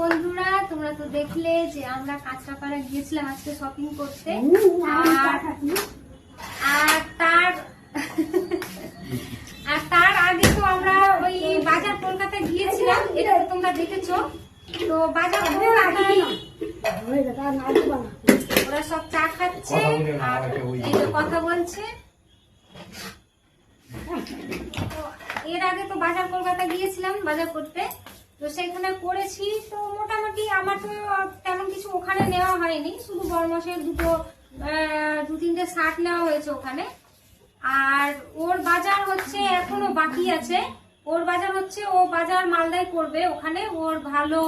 বন্ধুরা তোমরা তো দেখলে যে আমরা কাঁচরাপাড়া গিয়েছিলাম আজকে শপিং করতে। আর তার আর তার আগে তো আমরা ওই বাজার কলকাতা গিয়েছিলাম এটা তো তোমরা দেখেছ। তো বাজার কলকাতায় ওরা সব চা খাচ্ছে আর এই যে কথা বলছে। তো এর আগে তো বাজার কলকাতা গিয়েছিলাম বাজার করতে। তো সেখানে করেছি, তো মোটামুটি আমার তো তেমন কিছু ওখানে নেওয়া হয়নি, শুধু বরমাসের দুটো দু তিনটে শার্ট নেওয়া হয়েছে ওখানে। আর ওর বাজার হচ্ছে এখনও বাকি আছে। ওর বাজার হচ্ছে, ও বাজার মালদায় করবে ওখানে। ওর ভালো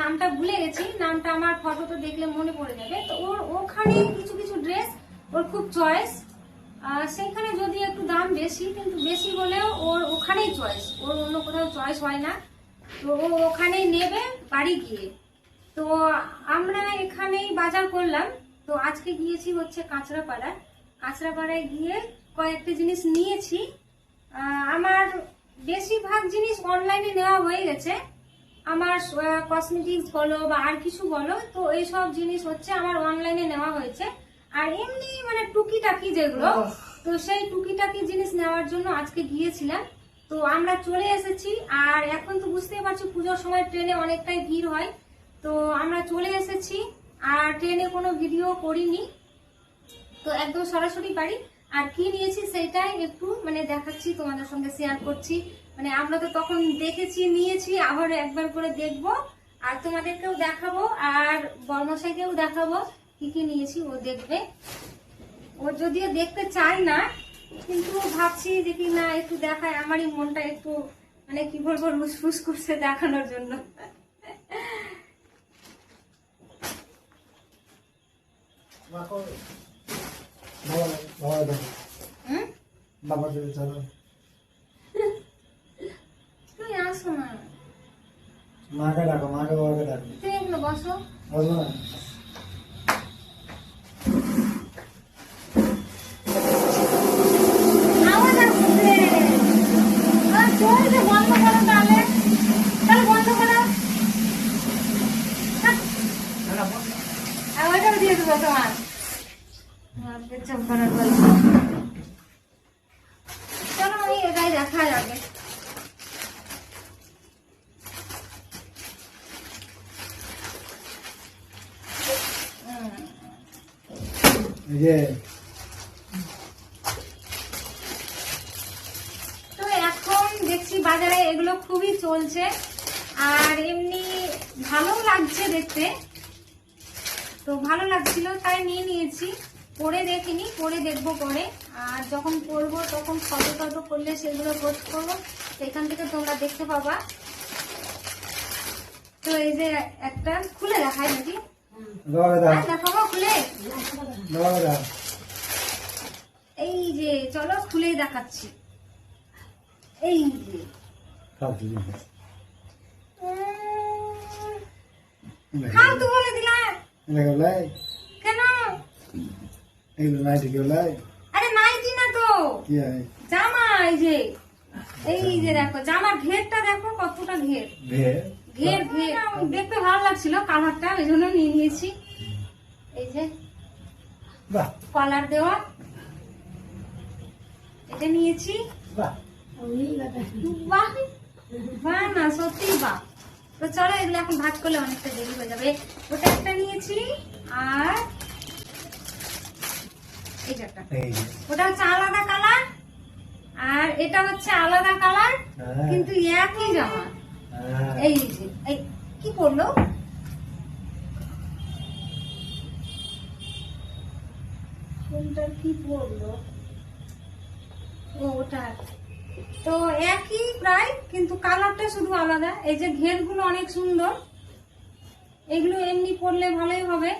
নামটা ভুলে গেছি, নামটা আমার ফটোতে দেখলে মনে পড়ে যাবে। তো ওর ওখানে কিছু কিছু ড্রেস ওর খুব চয়েস সেখানে যদি একটু দাম বেশি, কিন্তু বেশি হলেও ওর ওখানেই চয়েস ওর অন্য কোথাও চয়েস হয় না। তো ও ওখানেই নেবে বাড়ি গিয়ে। তো আমরা এখানেই বাজার করলাম। তো আজকে গিয়েছি হচ্ছে কাঁচরাপাড়া। কাঁচরাপাড়ায় গিয়ে কয়েকটা জিনিস নিয়েছি। আমার বেশিরভাগ জিনিস অনলাইনে নেওয়া হয়ে গেছে। আমার কসমেটিক্স বলো বা আর কিছু বলো তো এইসব জিনিস হচ্ছে আমার অনলাইনে নেওয়া হয়েছে। আর এমনি মানে টুকিটাকি যেগুলো তো সেই টুকিটাকি জিনিস নেওয়ার জন্য আজকে গিয়েছিলাম। তো আমরা চলে এসেছি, আর এখন তো বুঝতেই পারছি পুজোর সময় ট্রেনে অনেকটাই ভিড় হয়। তো আমরা চলে এসেছি, আর ট্রেনে কোনো ভিডিও করিনি। তো একদম সরাসরি বাড়ি। আর কি নিয়েছি সেটাই একটু মানে দেখাচ্ছি, তোমাদের সঙ্গে শেয়ার করছি। মানে আমরা তো তখন দেখেছি, নিয়েছি, আবার একবার করে দেখব। আর তোমাদেরকেও দেখাবো, আর বর্মশাইকেও দেখাবো, কি কি নিয়েছি ও দেখবে। ও যদিও দেখতে চায় না কিন্তু ভাবছি যে কি না একটু দেখায় আমারই মনটা একটু মানে কি বলব লুসফুস করছে দেখানোর জন্য। বাবা যদি চলো। তুমি আসো না। মাকে ডাকো মাকে বাবাকে ডাকো। তুমি এগুলো বসো। বলব না আওয়াজ আসছে আর চলছে বন্ধ করো তাহলে তাহলে বন্ধ করো থাক। আওয়াজও দিয়ে দেবো তোমার ভাববে চম্পানোর গল্প চলো আমি এটাই দেখা যাবে হুম এই যে তো এখন দেখছি বাজারে এগুলো খুবই চলছে। আর এমনি ভালো লাগছে দেখতে। তো ভালো লাগছিল তাই নিয়ে নিয়েছি। পরে দেখিনি পরে দেখব পরে। আর যখন পরবো তখন ফটো টটো করলে সেগুলো পোস্ট করব। সেখান থেকে তোমরা দেখতে পাবা। তো এই যে একটা খুলে দেখায় নাকি? দেখাবো খুলে? এই যে চলো খুলেই দেখাচ্ছি। এই যে। খাও তো বলে দিলাম। কেন? এগুলো নাই ঠিক লাই আরে নাইটি না তো? কি জামা এই যে। এই যে দেখো জামা ঘেরটা দেখো কতটা ঘের? ঘের ঘের। দেখতে ভালো লাগছিল কালারটা ওই জন্য নিয়ে নিয়েছি। এই যে। বাহ। কলার দেওয়া। এটা নিয়েছি। বাহ। বাহ না সত্যি বাহ। তো চলো এগুলো এখন ভাগ করলে অনেকটা দেরি হয়ে যাবে। ওটা একটা নিয়েছি আর ওটা হচ্ছে আলাদা কালার আর এটা হচ্ছে আলাদা কালার হ্যাঁ। কিন্তু একই জামা হ্যাঁ। এই যে এই কি করল কোনটা কি পড়ল? ও ওটা তো একই প্রায় কিন্তু কালারটা শুধু আলাদা। এই যে ঘেরগুলো অনেক সুন্দর। এগুলো এমনি পরলে ভালোই হবে।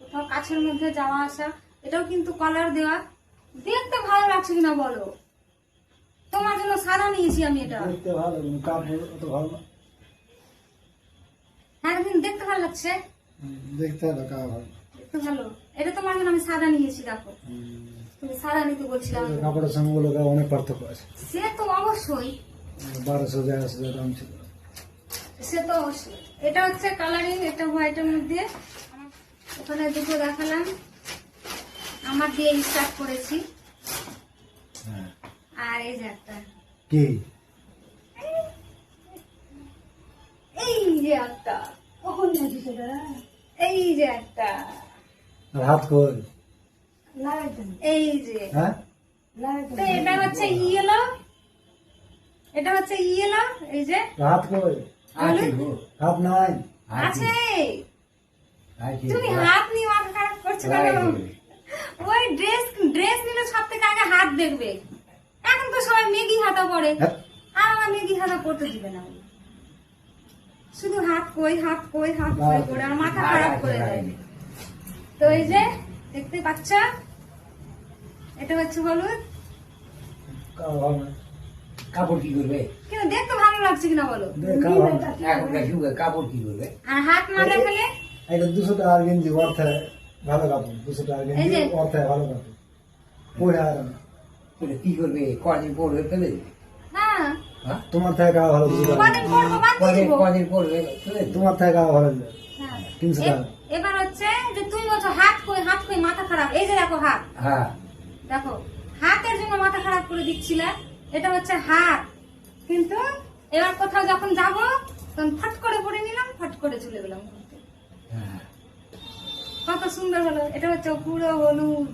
কোথাও কাছের মধ্যে যাওয়া আসা এটাও কিন্তু কালার দেওয়া। দেখতে ভালো লাগছে কিনা বলো? তোমার জন্য সাদা নিয়েছি আমি এটা। দেখতে ভালো কাপড় অত ভালো হ্যাঁ কিন্তু দেখতে ভালো লাগছে। দেখতে ভালো কাপড় দেখতে ভালো। এটা তোমার জন্য আমি সাদা নিয়েছি দেখো। হুম, নিতে বলছিলাম। কাপড়ের সঙ্গে বলে অনেক পার্থক্য আছে। সে তো অবশ্যই। বারোশো তেরোশো দাম ছিল। সে তো অবশ্যই। এটা হচ্ছে কালারিং এটা হোয়াইটের মধ্যে। ওখানে দুটো দেখালাম। আমার দিয়ে স্টার্ট করেছি। হ্যাঁ। আর এই যে একটা। কি? এই যে একটা। কখন এই যে একটা। হাত কই? এই যে। হ্যাঁ? তো এটা হচ্ছে ইয়েলো। এটা হচ্ছে ইয়েলো এই যে। হাত কই? হাত নাই? আছে। আছে তুমি হাত নিয়ে মাথা খারাপ করছ কেন? ওই ড্রেস ড্রেস নিলে সব থেকে আগে হাত দেখবে। এখন তো সবাই মেগি হাতা পরে। হ্যাঁ? আর আমার মেগি হাতা পড়তে দিবে না। শুধু হাত কই হাত কই হাত কই করে আর মাথা খারাপ করে দেয়। তো এই যে দেখতে পাচ্ছ? এটা হচ্ছে হলুদ কাপড় কি করবে? কিন্তু দেখতে ভালো লাগছে কিনা বলো? কাপড় কি করবে? আর হাত মাথা ফেলে? এটা দুশো টাকার গেঞ্জি অর্থে ভালো কাপড় দুশো টাকার গেঞ্জি। অর্থে ভালো কাপড়। পরে আর। কি করবে? কদিন পড়বে ফেলে দেবে? হ্যাঁ। হ্যাঁ? তোমার থেকে কাপড় ভালো দুশো টাকা কদিন পরবো কদিন দিবো। ফেলে তোমার থেকে কাপড় ভালো দিবে। হ্যাঁ। তিনশো টাকা। এবার হচ্ছে যে তুমি বলছো হাত কই হাত কই মাথা খারাপ। এই যে দেখো হাত। হ্যাঁ। দেখো হাতের জন্য মাথা খারাপ করে দিচ্ছিলে এটা হচ্ছে হাত। কিন্তু এবার কোথাও যখন যাব তখন ফট করে পরে নিলাম ফট করে চলে গেলাম হ্যাঁ। কত সুন্দর হলো এটা হচ্ছে পুরো হলুদ।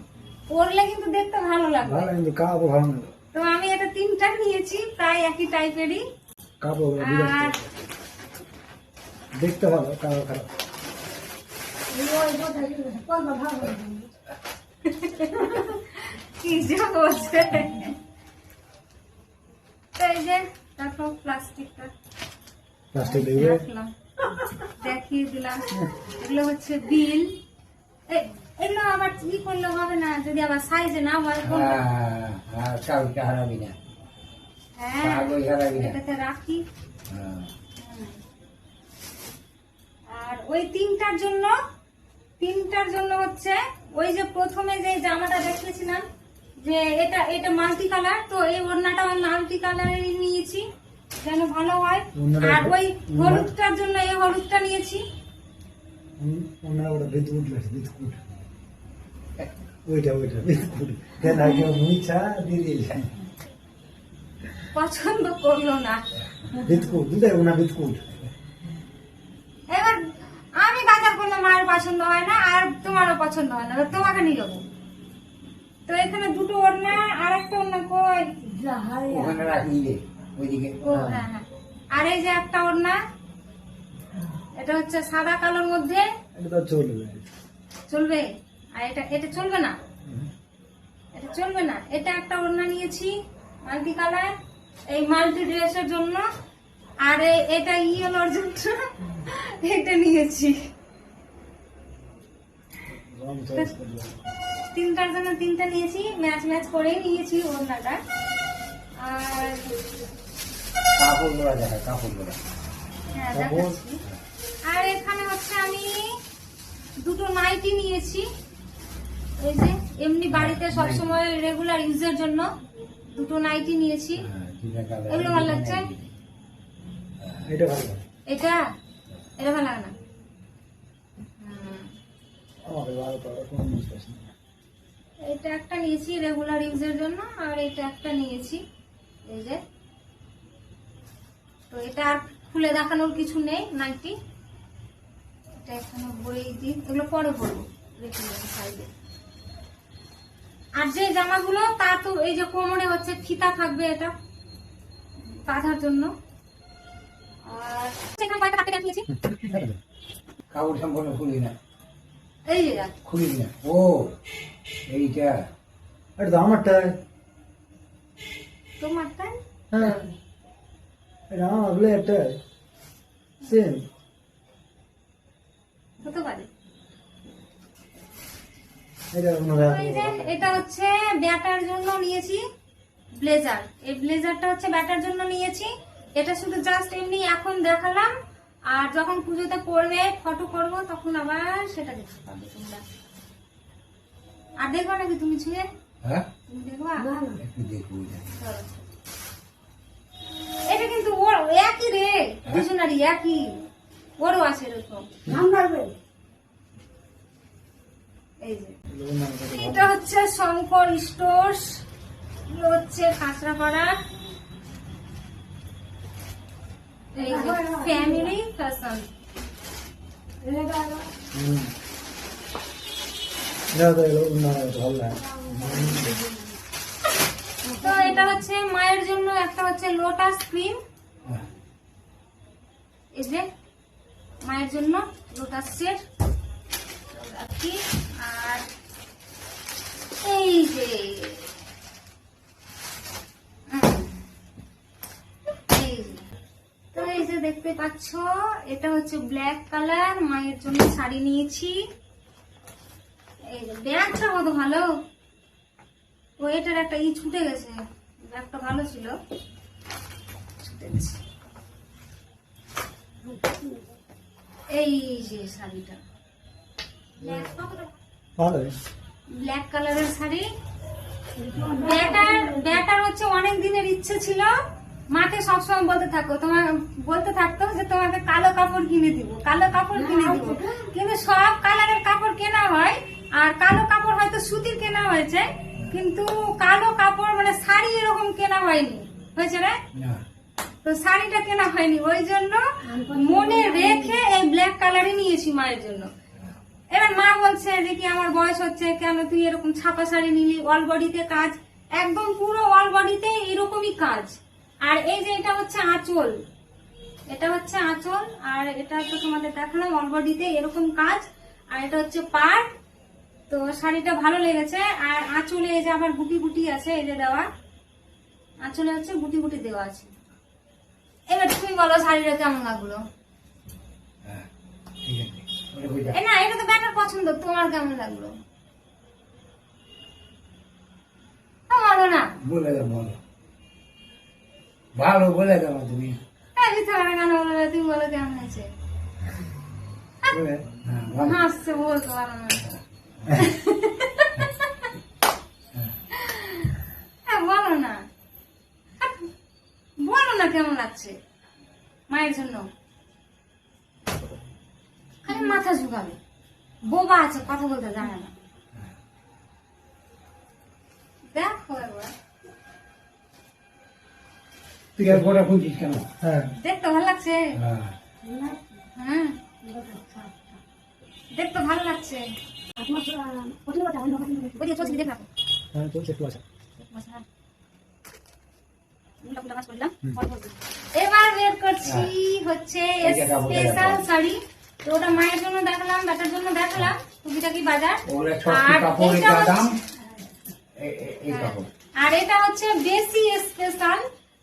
পরলে কিন্তু দেখতে ভালো লাগবে ভালো ভালো তো আমি এটা তিনটা নিয়েছি প্রায় একই টাইপেরই। আর দেখতে ভালো খারাপ। কি যে বলছে এই যে তারপর প্লাস্টিকটা। প্লাস্টিক দেখবে? রাখলাম দেখিয়ে দিলাম। এগুলো হচ্ছে বিল। এগুলো আবার ই করলে হবে না যদি আবার সাইজে না হয় কোনটা? হ্যাঁ হ্যাঁ হারাবি না? হ্যাঁ হারাবি না? এটাতে রাখি। হ্যাঁ। আর ওই তিনটার জন্য তিনটার জন্য হচ্ছে ওই যে প্রথমে যে জামাটা দেখিয়েছিলাম যে এটা এটা মাল্টি কালার তো এই ওড়নাটা আমি মাল্টি কালারেরই নিয়েছি যেন ভালো হয়। আর ওই হলুদটার জন্য এই হলুদটা নিয়েছি। ওইটা ওইটা পছন্দ করল না। দুটাই ওনা এবার আমি বাজার করলে মায়ের পছন্দ হয় না আর তোমারও পছন্দ হয় না তোমাকে নিয়ে যাব। তো এখানে দুটো ওড়না আর একটা ওড়না কই? ওখানে ওইদিকে। হ্যাঁ হ্যাঁ। আর এই যে একটা ওড়না এটা হচ্ছে সাদা কালোর মধ্যে। এটা চলবে। চলবে? আর এটা এটা চলবে না? এটা চলবে না? এটা একটা ওড়না নিয়েছি মাল্টি কালার এই মাল্টি ড্রেসের জন্য। আর এটা ইয়েলোর জন্য এটা নিয়েছি। তিনটার জন্য তিনটা নিয়েছি ম্যাচ ম্যাচ করেই নিয়েছি ওড়নাটা। আর কাপড় গোড়া দেখা কাপড় গোড়া হ্যাঁ আর এখানে হচ্ছে আমি দুটো নাইটি নিয়েছি। এই যে এমনি বাড়িতে সবসময় রেগুলার ইউজের জন্য দুটো নাইটি নিয়েছি। হ্যাঁ এগুলো ভালো লাগছে? এটা ভালো এটা? এটা ভালো লাগে না? হুম। ভালো তো কোনো জিনিস না। এটা একটা নিয়েছি রেগুলার ইউজের জন্য আর এটা একটা নিয়েছি। এই যে। তো এটা আর খুলে দেখানোর কিছু নেই নাইটি। এটা এখানে বই দিই। এগুলো পরে বলব রেখে দেবো সাইডে আর যে জামাগুলো তা তো এই যে কোমরে হচ্ছে ফিতা থাকবে এটা বাঁধার জন্য। আর সেখানে কয়েকটা কাটতে কাপড় সম্পূর্ণ খুলি না এই যে খুলি না ও। এইটা এটা তো আমারটা তোমারটা হ্যাঁ এটা আমার বলে একটা সেম হতে পারে এটা হচ্ছে ব্যাটার জন্য নিয়েছি ব্লেজার এই ব্লেজারটা হচ্ছে ব্যাটার জন্য নিয়েছি এটা শুধু জাস্ট এমনি এখন দেখালাম আর যখন পুজোতে পড়বে ফটো করব তখন আবার সেটা দেখতে পাবে তোমরা আর দেখবা নাকি তুমি ছুঁয়ে? হ্যাঁ? দেখবা? একটু দেখব এটা কিন্তু ওর একই রে। দুজনারই একই। ওরও আছে এরকম। এই যে। এটা হচ্ছে শঙ্কর স্টোর্স। হচ্ছে কাঁচরাপাড়া ফ্যামিলি ফ্যাশন তো এটা হচ্ছে মায়ের জন্য একটা হচ্ছে লোটাস ক্রিম। এই মায়ের জন্য লোটাস সেট রাখি, আর এই যে। তো এই যে দেখতে পাচ্ছ, এটা হচ্ছে ব্ল্যাক কালার মায়ের জন্য শাড়ি নিয়েছি ব্যাগটা কত ভালো? ও এটার একটা ই ছুটে গেছে। ব্যাগটা ভালো ছিল। ছুটে গেছে। এই যে শাড়িটা। ব্ল্যাক কালারের শাড়ি। ব্যাটার ব্যাটার হচ্ছে অনেক দিনের ইচ্ছে ছিল। মাকে সবসময় বলতে থাকো। তোমার বলতে থাকতো যে তোমাকে কালো কাপড় কিনে দিব। কালো কাপড় কিনে দিব। কিন্তু সব কালারের কাপড় কেনা হয় আর কালো কাপড় হয়তো সুতির কেনা হয়েছে কিন্তু কালো কাপড় মানে শাড়ি এরকম কেনা হয়নি। হয়েছে রে না। তো শাড়িটা কেনা হয়নি ওই জন্য মনে রেখে এই ব্ল্যাক কালারই নিয়েছি মায়ের জন্য। এবার মা বলছে যে কি আমার বয়স হচ্ছে কেন তুই এরকম ছাপা শাড়ি নিলি? অল বডিতে কাজ একদম পুরো অল বডিতে এরকমই কাজ। আর এই যে এটা হচ্ছে আঁচল এটা হচ্ছে আঁচল আর এটা তো তোমাদের দেখালাম অল বডিতে এরকম কাজ। আর এটা হচ্ছে পাড় তো শাড়িটা ভালো লেগেছে আর আঁচলে এই যে আবার গুটি গুটি আছে এই যে দেওয়া আঁচলে হচ্ছে গুটি গুটি দেওয়া আছে। এবার তুমি বলো শাড়িটা কেমন লাগল? হ্যাঁ আছে। না এটা তো ব্যাটার পছন্দ তোমার কেমন লাগল? বলো না। বলে দাও বলো। ভালো বলে দাও তুমি। এই মিথ্যা কথা কেন বলবে তুমি বলো কেমন বলে হ্যাঁ হাসছে বলতে পারো না। বলো না। বলো না কেমন লাগছে মায়ের জন্য? খালি মাথা ঝুঁকাবে। বোবা আছে কথা বলতে জানে না। দেখো একবার তুই আর গোটা খুঁজিস কেন? হ্যাঁ। দেখতে ভালো লাগছে? হ্যাঁ। হ্যাঁ। দেখতে ভালো লাগছে। হ্যাঁ চলছে একটু আছে এবার বের করছি হচ্ছে এই যে কাপড়টা স্পেশাল শাড়ি। তো ওটা মায়ের জন্য দেখালাম বেটার জন্য দেখালাম। টুকিটাকি বাজার। আর এটা কাপড় আর এটা হচ্ছে বেশি স্পেশাল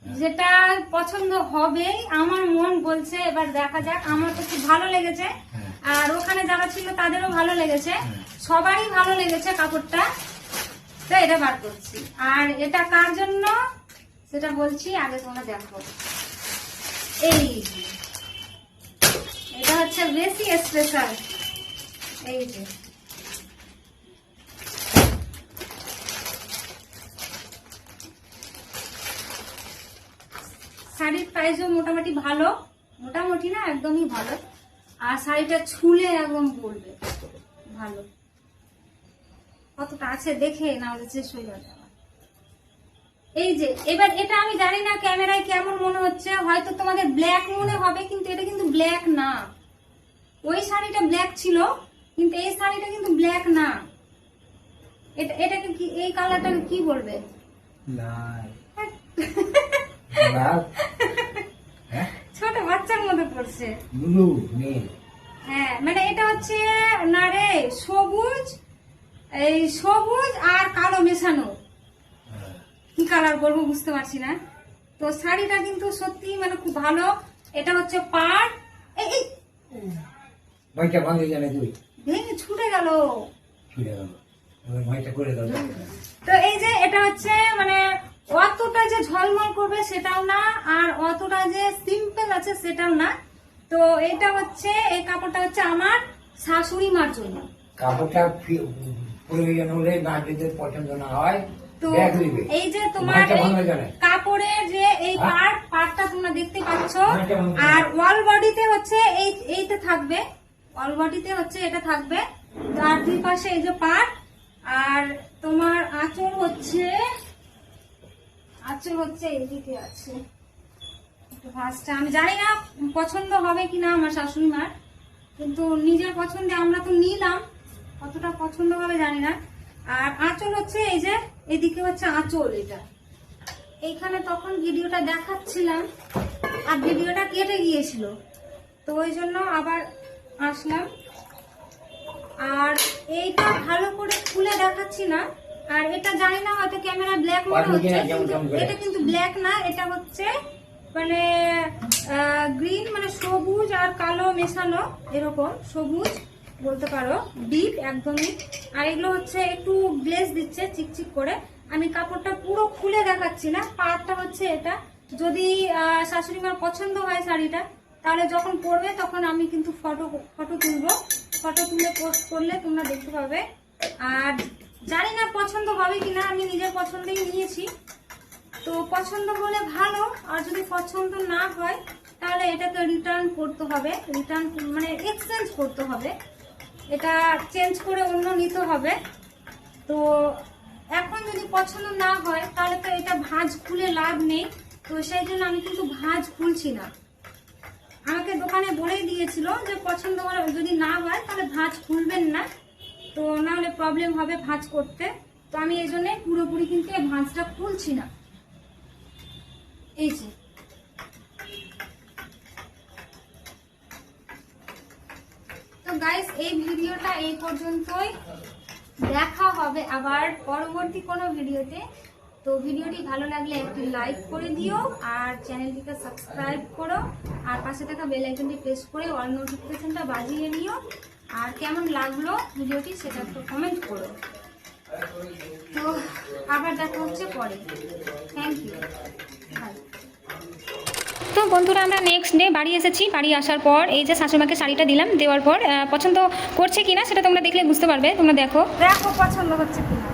যেটা পছন্দ হবে আমার মন বলছে এবার দেখা যাক। আমার তো খুব ভালো লেগেছে। হ্যাঁ। আর ওখানে যারা ছিল তাদেরও ভালো লেগেছে। হ্যাঁ। সবারই ভালো লেগেছে কাপড়টা। তো এটা বার করছি। আর এটা কার জন্য? সেটা বলছি আগে তোমরা দেখো। এই এটা হচ্ছে বেশি স্পেশাল এই যে। শাড়ির প্রাইসও মোটামুটি ভালো। মোটামুটি না একদমই ভালো। আর শাড়িটা ছুলে একদম বলবে ভালো। কতটা আছে দেখে না হলে শেষ হয়ে যাবে এই যে এবার এটা আমি জানি না ক্যামেরায় কেমন মনে হচ্ছে হয়তো তোমাদের ব্ল্যাক মনে হবে কিন্তু এটা কিন্তু ব্ল্যাক না। ওই শাড়িটা ব্ল্যাক ছিল কিন্তু এই শাড়িটা কিন্তু ব্ল্যাক না। এটা এটাকে কি এই কালারটাকে কি বলবে? লাল হ্যাঁ ছোট বাচ্চার মধ্যে পড়ছে। ব্লু নীল। হ্যাঁ মানে এটা হচ্ছে না রে সবুজ এই সবুজ আর কালো মেশানো। হ্যাঁ। কি কালার বলব বুঝতে পারছি না। তো শাড়িটা কিন্তু সত্যি মানে খুব ভালো। এটা হচ্ছে পাট এই ভাইটা ভাঙে জানে তুই। ভেঙে ছুটে গেল। ফিরে গেল। ভাইটা করে দাও। তো এই যে এটা হচ্ছে ঝলমল করবে সেটাও না আর অতটা যে সিম্পল আছে সেটাও না। তো এটা হচ্ছে এই কাপড়টা হচ্ছে আমার শাশুড়ি মার জন্য। কাপড়টা প্রয়োজন হলে নাচদের পছন্দ না হয় তো এই যে তোমার হয়ে। কাপড়ের যে এই হ্যাঁ? পার্ট পার্টটা তোমরা দেখতে পাচ্ছ। হয়ে আর ওয়াল বডিতে হচ্ছে এই এইটা থাকবে। ওয়াল বডিতে হচ্ছে এটা থাকবে। আর দুই পাশে এই যে পার্ট আর তোমার আঁচল হচ্ছে আঁচল হচ্ছে এইদিকে আছে। একটু আমি জানি না পছন্দ হবে কিনা আমার শাশুড়ি মার কিন্তু নিজের পছন্দে আমরা তো নিলাম, কতটা পছন্দ হবে জানি না। আর আঁচল হচ্ছে এই যে, এদিকে হচ্ছে আঁচল এটা। এইখানে তখন ভিডিওটা দেখাচ্ছিলাম, আর ভিডিওটা কেটে গিয়েছিল। তো ওই জন্য আবার আসলাম। আর এইটা ভালো করে খুলে দেখাচ্ছি না। আর এটা জানি না হয়তো ক্যামেরা ব্ল্যাক মনে হচ্ছে? এটা কিন্তু ব্ল্যাক না এটা হচ্ছে মানে গ্রিন মানে সবুজ আর কালো মেশানো এরকম সবুজ বলতে পারো ডিপ একদমই। আর এগুলো হচ্ছে একটু গ্লেজ দিচ্ছে চিকচিক করে। আমি কাপড়টা পুরো খুলে দেখাচ্ছি না পাড়টা হচ্ছে এটা। যদি শাশুড়ি মার পছন্দ হয় শাড়িটা তাহলে যখন পরবে তখন আমি কিন্তু ফটো ফটো তুলবো। ফটো তুলে পোস্ট করলে তোমরা দেখতে পাবে। আর জানি না পছন্দ হবে কিনা, আমি নিজের পছন্দেই নিয়েছি। তো পছন্দ হলে ভালো, আর যদি পছন্দ না হয়, তাহলে এটাকে রিটার্ন করতে হবে। রিটার্ন মানে এক্সচেঞ্জ করতে হবে। এটা চেঞ্জ করে অন্য নিতে হবে। তো এখন যদি পছন্দ না হয়, তাহলে তো এটা ভাঁজ খুলে লাভ নেই। তো সেই জন্য আমি কিন্তু ভাঁজ খুলছি না। আমাকে দোকানে বলেই দিয়েছিল যে পছন্দ যদি না হয়, তাহলে ভাঁজ খুলবেন না। তো না হলে প্রবলেম হবে ভাঁজ করতে। তো আমি এই জন্য পুরোপুরি কিন্তু এই ভাঁজটা খুলছি না। এই যে। তো গাইস এই ভিডিওটা এই পর্যন্তই। দেখা হবে আবার পরবর্তী কোনো ভিডিওতে। তো ভিডিওটি ভালো লাগলে একটি লাইক করে দিও আর চ্যানেলটিকে সাবস্ক্রাইব করো। আর পাশে থাকা বেল আইকনটি প্রেস করে অল নোটিফিকেশনটা বাজিয়ে নিও। আর কেমন লাগল ভিডিওটি সেটা একটু কমেন্ট করো। তো আবার দেখা হচ্ছে পরে। থ্যাংক ইউ তো বন্ধুরা আমরা নেক্সট ডে বাড়ি এসেছি। বাড়ি আসার পর এই যে শাশুড়িমাকে শাড়িটা দিলাম দেওয়ার পর পছন্দ করছে কিনা সেটা তোমরা দেখলে বুঝতে পারবে। তোমরা দেখো। দেখো পছন্দ হচ্ছে কিনা।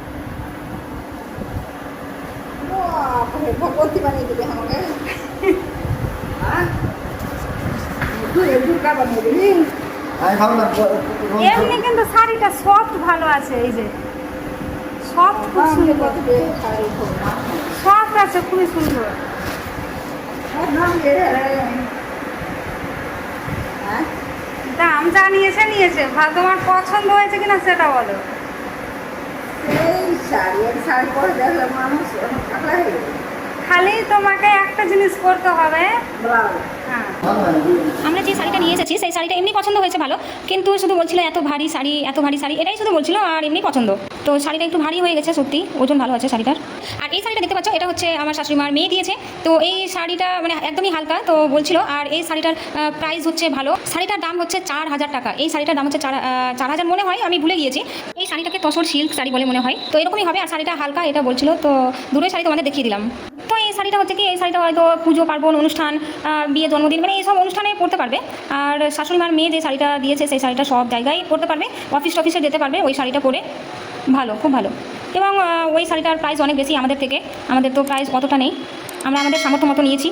বাপরে, ভগবতী বানিয়ে দিবে আমাকে। হ্যাঁ? দুর্গা বানিয়ে দিবি। আমি ভাবলাম এমনি কিন্তু শাড়িটা সফট ভালো আছে এই যে। সফট খুব সুন্দর। সফট আছে খুবই সুন্দর। হ্যাঁ? দাম যা নিয়েছে। তোমার পছন্দ হয়েছে কিনা সেটা বলো। খালি তোমাকে একটা জিনিস করতে হবে। ব্লাউজ। আমরা যে শাড়িটা নিয়ে এসেছি, সেই শাড়িটা এমনি পছন্দ হয়েছে ভালো, কিন্তু শুধু বলছিল এত ভারী শাড়ি, এত ভারী শাড়ি, এটাই শুধু বলছিল আর এমনি পছন্দ। তো শাড়িটা একটু ভারী হয়ে গেছে সত্যি, ওজন ভালো আছে শাড়িটার। আর এই শাড়িটা দেখতে পাচ্ছ, এটা হচ্ছে আমার শাশুড়িমার মেয়ে দিয়েছে। তো এই শাড়িটা মানে একদমই হালকা, তো বলছিল, আর এই শাড়িটার প্রাইস হচ্ছে ভালো। শাড়িটার দাম হচ্ছে চার হাজার টাকা। এই শাড়িটার দাম হচ্ছে চার চার হাজার মনে হয়, আমি ভুলে গিয়েছি। এই শাড়িটাকে তসর সিল্ক শাড়ি বলে মনে হয়। তো এরকমই হবে, আর শাড়িটা হালকা, এটা বলছিল। তো দুটোই শাড়ি তোমাদের দেখিয়ে দিলাম। তো এই শাড়িটা হচ্ছে কি, এই শাড়িটা হয়তো পুজো, পার্বণ, অনুষ্ঠান বিয়ে, জন্মদিন মানে এইসব অনুষ্ঠানে পড়তে পারবে। আর শাশুড়ি মার মেয়ে যে শাড়িটা দিয়েছে, সেই শাড়িটা সব জায়গায় পড়তে পারবে। অফিস টফিসে যেতে পারবে, ওই শাড়িটা পরে ভালো, খুব ভালো। এবং ওই শাড়িটার প্রাইস অনেক বেশি আমাদের থেকে। আমাদের তো প্রাইস অতটা নেই। আমরা আমাদের সামর্থ্য মতো নিয়েছি।